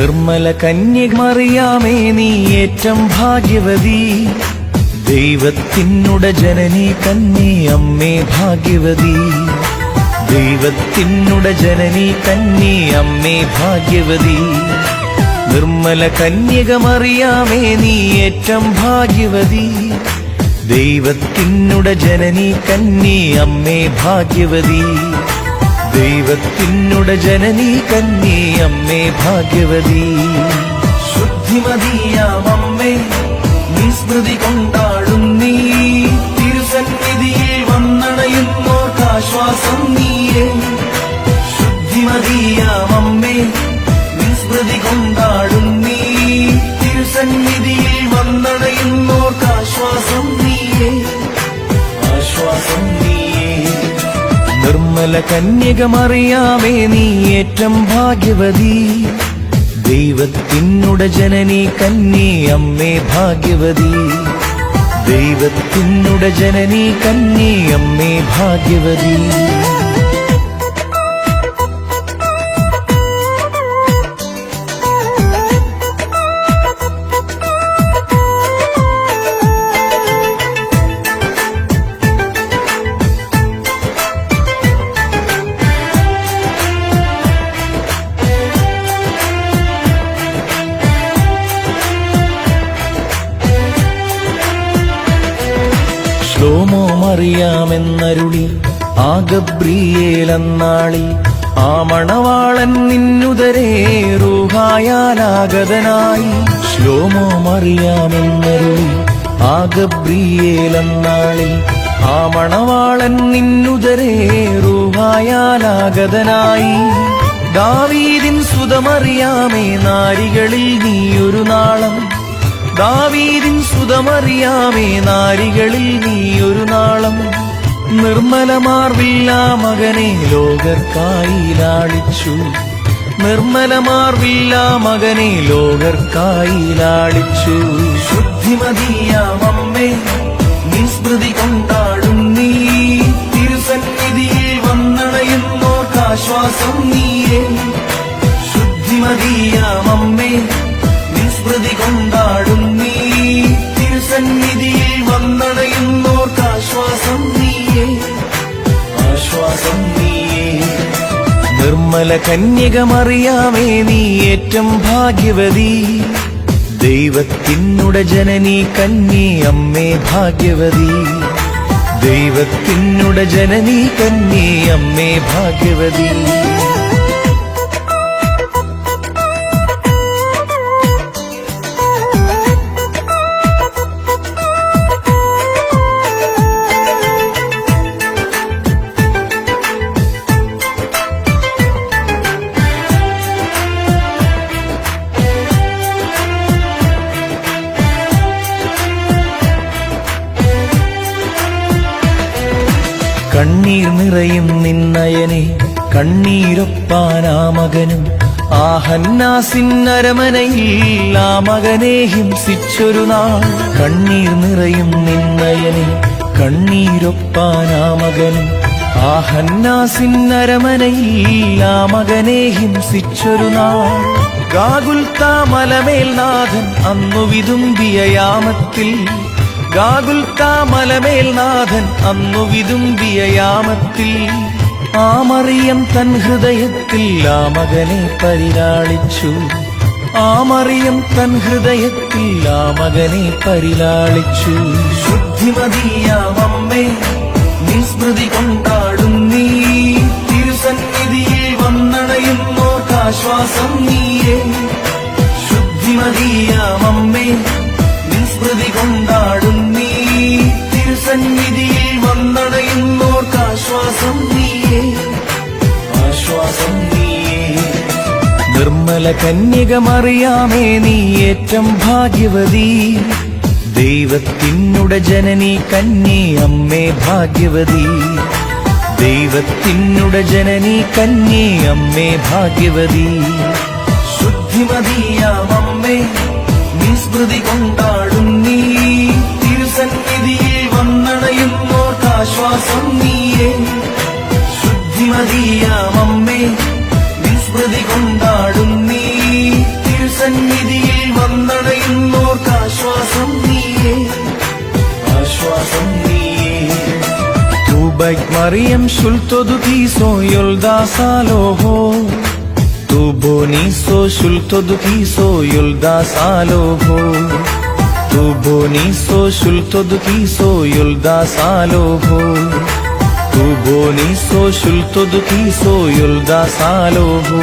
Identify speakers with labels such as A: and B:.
A: നിർമ്മല കന്യകമറിയാമേ നീ ഏറ്റം ഭാഗ്യവതി. ദൈവത്തിനുട ജനനി കന്നി അമ്മേ ഭാഗ്യവതി. ദൈവത്തിനുട ജനനി കന്നി അമ്മേ ഭാഗ്യവതി. നിർമ്മല കന്യകമറിയാമേ നീ ഏറ്റം ഭാഗ്യവതി. ദൈവത്തിനുട ജനനി കന്നി അമ്മേ ഭാഗ്യവതി. ദൈവത്തിനുട ജനനി കന്നി അമ്മേ ഭാഗ്യവതി. ശുദ്ധിമതിയാമമ്മേ നീ സ്മൃതി കൊണ്ടാടും നീ. നിർമ്മല കന്യകമറിയാമേ നീ ഏറ്റം ഭാഗ്യവതി. ദൈവത്തിനുട ജനനി കന്നി അമ്മേ ഭാഗ്യവതി. ദൈവത്തിനുട ജനനി കന്നി അമ്മേ ഭാഗ്യവതി. മറിയാമെന്നരുളി ആ ഗബ്രിയേലെന്നാളി ആ മണവാളൻ നിന്നുതരേ റൂഹായാലാഗതനായി. ശ്ലോമോ മറിയാമെന്നരുളി ആ ഗബ്രിയേലെന്നാളി ആ മണവാളൻ നിന്നുതരേ റൂഹായാലാഗതനായി. ദാവീദിൻ സുതമറിയാമേ നാരികളിൽ നീയൊരു നാളം. ദാവീദിൻ സുതമറിയാമേ നാരികളിൽ നീ ഒരു നാളം. നിർമ്മലമാർവില്ല മകനെ ലോകർക്കായി ലാളിച്ചു. നിർമ്മലമാർവില്ല മകനെ ലോകർക്കായി ലാളിച്ചു. ശുദ്ധിമതിയാമമ്മേ നിസ്മൃതി കൊണ്ടാടും നീ. തിരുസന്നിധിയിൽ വന്നണയുന്നോർക്കാശ്വാസം നീയേ. നിർമ്മല കന്യകമറിയാമേ നീ ഏറ്റം ഭാഗ്യവതി. ദൈവത്തിനുട ജനനി കന്നി അമ്മേ ഭാഗ്യവതി. ദൈവത്തിനുട ജനനി കന്നി അമ്മേ ഭാഗ്യവതി. കണ്ണീർ നിറയും നിന്നയനെ കണ്ണീരൊപ്പാനാ മകനും. ആഹന്നാസിന്നരമനയിൽ ഹന്നാസിന്നരമനയിൽ ആ മകനെ ഹിംസിച്ചൊരു നാൾ. കണ്ണീർ നിറയും നിന്നയനെ കണ്ണീരൊപ്പാനാ മകനും. ആഹന്നാസിന്നരമനയിൽ ഹന്നാസിന്നരമനയിൽ ആ മകനെ ഹിംസിച്ചൊരു നാൾ. മലമേൽനാഥൻ അന്നു വിതുമ്പിയ യാമത്തിൽ ഗാകുൽത്താ മലമേൽനാഥൻ അന്നു വിതുമ്പിയ യാമത്തിൽ. ആമറിയം മറിയം തൻ ഹൃദയത്തിൽ ആ മകനെ പരിലാളിച്ചു. ആമറിയം തൻ ഹൃദയത്തിൽ ആ മകനെ പരിലാളിച്ചു. ശുദ്ധിമതിയാമമ്മേ നീ സ്മൃതി നിർമ്മല കന്യകമറിയാമേ നീ ഏറ്റം ഭാഗ്യവതി. ദൈവത്തിനുട ജനനി കന്നി അമ്മേ ഭാഗ്യവതി. ദൈവത്തിനുട ജനനി കന്നി അമ്മേ ഭാഗ്യവതി. ശുദ്ധിമതിയാമമ്മേ നിസ്മൃതി സ്മൃതി കൊണ്ടാടും നീ. തിരുസന്നിധിയിൽ വന്നണയുന്നോർക്കാശ്വാസം Tubek Mariam shulto dukiso yolda saloho Tu boniso shulto dukiso yolda saloho Tu boniso shulto dukiso yolda saloho Tu boniso shulto dukiso yolda saloho